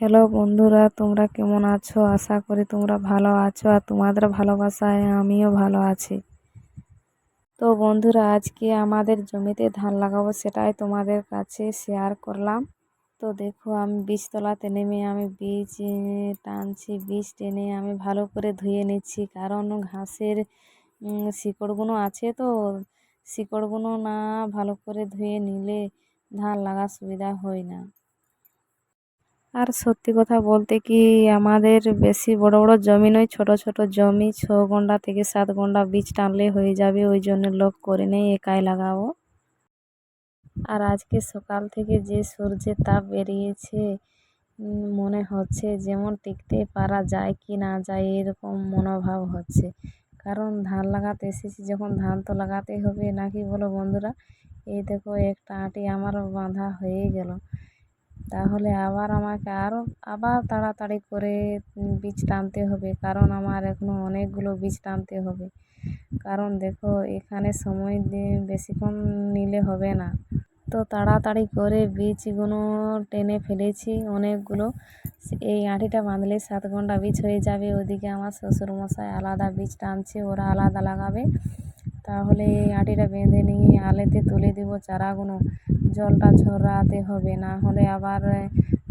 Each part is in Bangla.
হ্যালো বন্ধুরা, তোমরা কেমন আছো? আশা করি তোমরা ভালো আছো আর তোমাদের ভালোবাসায় আমিও ভালো আছি। তো বন্ধুরা, আজকে আমাদের জমিতে ধান লাগাবো সেটাই তোমাদের কাছে শেয়ার করলাম। তো দেখো, আমি বীজতলাতে নেমে আমি বীজ টানছি, বীজ টেনে আমি ভালো করে ধুয়ে নিচ্ছি। কারণ ঘাসের শিকড়গুলো আছে তো শিকড়গুলো না ভালো করে ধুয়ে নিলে ধান লাগার সুবিধা হয় না। আর সত্যি কথা বলতে কি আমাদের বেশি বড় বড় জমি নয়, ছোট ছোট জমি, ছ ঘণ্টা থেকে সাত ঘণ্টা বীজ টানলে হয়ে যাবে, ওই জন্য লোক করে নেই, একাই লাগাবো। আর আজকে সকাল থেকে যে সূর্যের তাপ বেরিয়েছে মনে হচ্ছে যেমন টিকতে পারা যায় কি না যায়, এরকম মনোভাব হচ্ছে। কারণ ধান লাগাতে এসেছি, যখন ধান তো লাগাতেই হবে, নাকি বলো বন্ধুরা? এই দেখো, একটা আটি আমার বাঁধা হয়ে গেল। তাহলে আবার আমাকে আরও আবার তাড়াতাড়ি করে বীজ টানতে হবে। কারণ আমার এখনও অনেকগুলো বীজ টানতে হবে। কারণ দেখো, এখানে সময় দিয়ে বেশিক্ষণ নিলে হবে না। তো তাড়াতাড়ি করে বীজগুলো টেনে ফেলেছি অনেকগুলো। এই আঁটিটা বাঁধলে সাত ঘণ্টা বীজ হয়ে যাবে। ওদিকে আমার শ্বশুরমশাই আলাদা বীজ টানছে, ওরা আলাদা লাগাবে। তাহলে এই আঁটিটা বেঁধে নিয়ে আলেতে তুলে দেবো চারাগুলো জলটা ঝরাতে হবে, না হলে আবার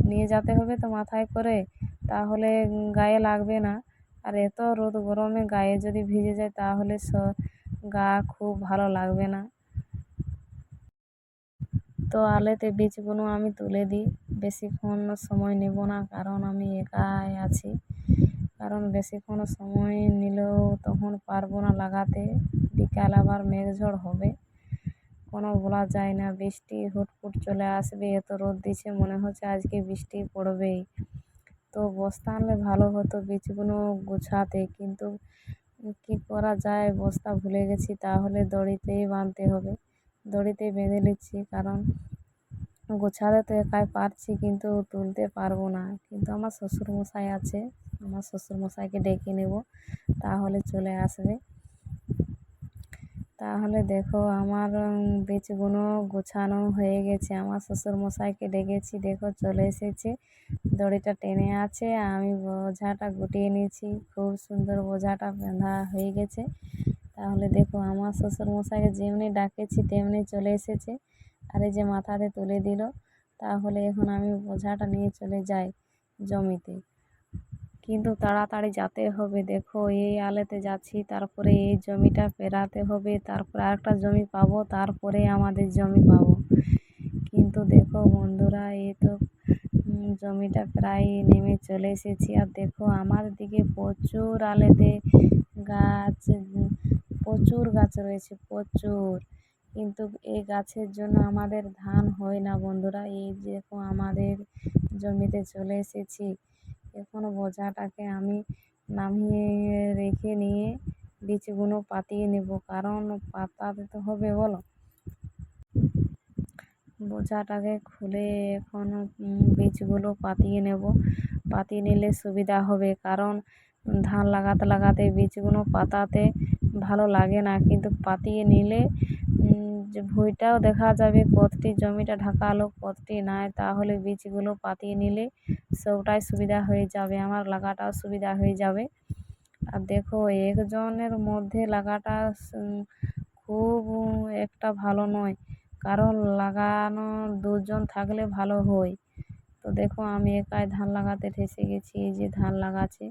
নিয়ে যেতে হবে তো মাথায় করে। তাহলে গায়ে লাগবে না। আর এত রোদ গরমে গায়ে যদি ভিজে যায় তাহলে গা খুব ভালো লাগবে না। তো আলেতে বীজগুলো আমি তুলে দিই। বেশিক্ষণ সময় নেব না, কারণ আমি একাই আছি। কারণ বেশিক্ষণ সময় নিলেও তখন পারব না লাগাতে। বিকাল আবার মেঘঝড় হবে। কোনো বলা যায় না, বৃষ্টি হুটফুট চলে আসবে, এত রোদ দিচ্ছে মনে হচ্ছে আজকে বৃষ্টি পড়বেই। তো বস্তা আনলে ভালো হতো, বীজগুলো গুছাতে, কিন্তু কী করা যায়, বস্তা ভুলে গেছি, তাহলে দড়িতেই বাঁধতে হবে। দড়িতেই বেঁধে নিচ্ছি, কারণ গোছাতে তো একাই পারছি, কিন্তু তুলতে পারব না। কিন্তু আমার শ্বশুরমশাই আছে, আমার শ্বশুরমশাইকে ডেকে নেব, তাহলে চলে আসবে। তাহলে দেখো আমার বীজগুলো গোছানো হয়ে গেছে। আমার শ্বশুরমশাইকে ডেকেছি, দেখো চলে এসেছে। দড়িটা টেনে আছে, আমি বোঝাটা গুটিয়ে নিয়েছি। খুব সুন্দর বোঝাটা বাঁধা হয়ে গেছে। তাহলে দেখো আমার শ্বশুরমশাইকে যেমনি ডাকেছি, তেমনি চলে এসেছে। আর এই যে মাথাতে তুলে দিল, তাহলে এখন আমি বোঝাটা নিয়ে চলে যাই জমিতে। কিন্তু তাড়াতাড়ি যেতে হবে। দেখো, এই আলেতে যাচ্ছি, তারপরে এই জমিটা পেরাতে হবে, তারপরে আরেকটা জমি পাবো, তারপরে আমাদের জমি পাবো। কিন্তু দেখো বন্ধুরা, এই তো জমিটা প্রায় নেমে চলে এসেছি। আর দেখো, আমার দিকে প্রচুর আলেতে গাছ, প্রচুর গাছ রয়েছে, প্রচুর। কিন্তু এই গাছের জন্য আমাদের ধান হয় না বন্ধুরা, এই দেখো আমাদের জমিতে চলে এসেছি। এখন বোঝাটাকে আমি নামিয়ে রেখে নিয়ে বীজগুলো পাতিয়ে নেব, কারণ পাতাতে তো হবে বলো। বোঝাটাকে খুলে এখন বীজগুলো পাতিয়ে নেব। পাতিয়ে নিলে সুবিধা হবে, কারণ ধান লাগাতে লাগাতে বীজগুলো পাতাতে ভালো লাগে না, কিন্তু পাতিয়ে নিলে যে ভুঁইটাও দেখা যাবে কতটি জমিটা ঢাকালো, কতটি নাই, তাহলে বীজগুলো পাতিয়ে নিলে সবটাই সুবিধা হয়ে যাবে, আমার লাগাটাও সুবিধা হয়ে যাবে। আর দেখো, একজনের মধ্যে লাগাটা খুব একটা ভালো নয়, কারণ লাগানো দুজন থাকলে ভালো হয়। তো দেখো, আমি একাই ধান লাগাতে ঠেসে গেছি, এই যে ধান লাগাচ্ছে।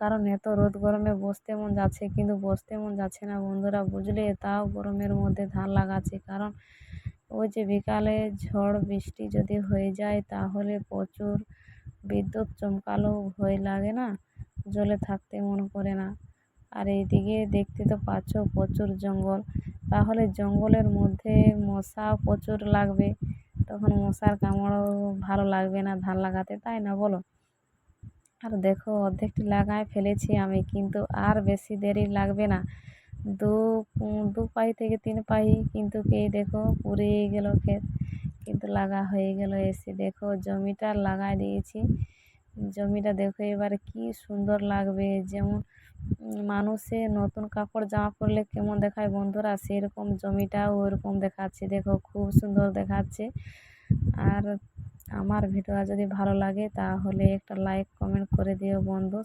কারণ এত রোদ গরমে বসতে মন যাচ্ছে, কিন্তু বসতে মন যাচ্ছে না বন্ধুরা, বুঝলে? তাও গরমের মধ্যে ধান লাগাচ্ছে, কারণ ওই যে বিকালে ঝড় বৃষ্টি যদি হয়ে যায়, তাহলে প্রচুর বিদ্যুৎ চমকালো ভয় লাগে না? জলে থাকতে মন করে না। আর এইদিকে দেখতে তো পাচ্ছ প্রচুর জঙ্গল। তাহলে জঙ্গলের মধ্যে মশা প্রচুর লাগবে। তখন মশার কামড়ও ভালো লাগবে না ধান লাগাতে, তাই না বলো? আর দেখো, অর্ধেকটি লাগায় ফেলেছি আমি, কিন্তু আর বেশি দেরি লাগবে না। দু দু পাই থেকে তিন পাই কিন্তু এই দেখো পুড়িয়ে গেল ক্ষেত। কিন্তু লাগা হয়ে গেল এসে। দেখো জমিটা লাগাই দিয়েছি। জমিটা দেখো এবার কি সুন্দর লাগবে। যেমন মানুষে নতুন কাপড় জামা পরলে কেমন দেখায় বন্ধুরা? সেরকম জমিটাও ওরকম দেখাচ্ছে। দেখো খুব সুন্দর দেখাচ্ছে। আর আমার ভিডিও যদি ভালো লাগে তাহলে একটা লাইক কমেন্ট করে দিও বন্ধু।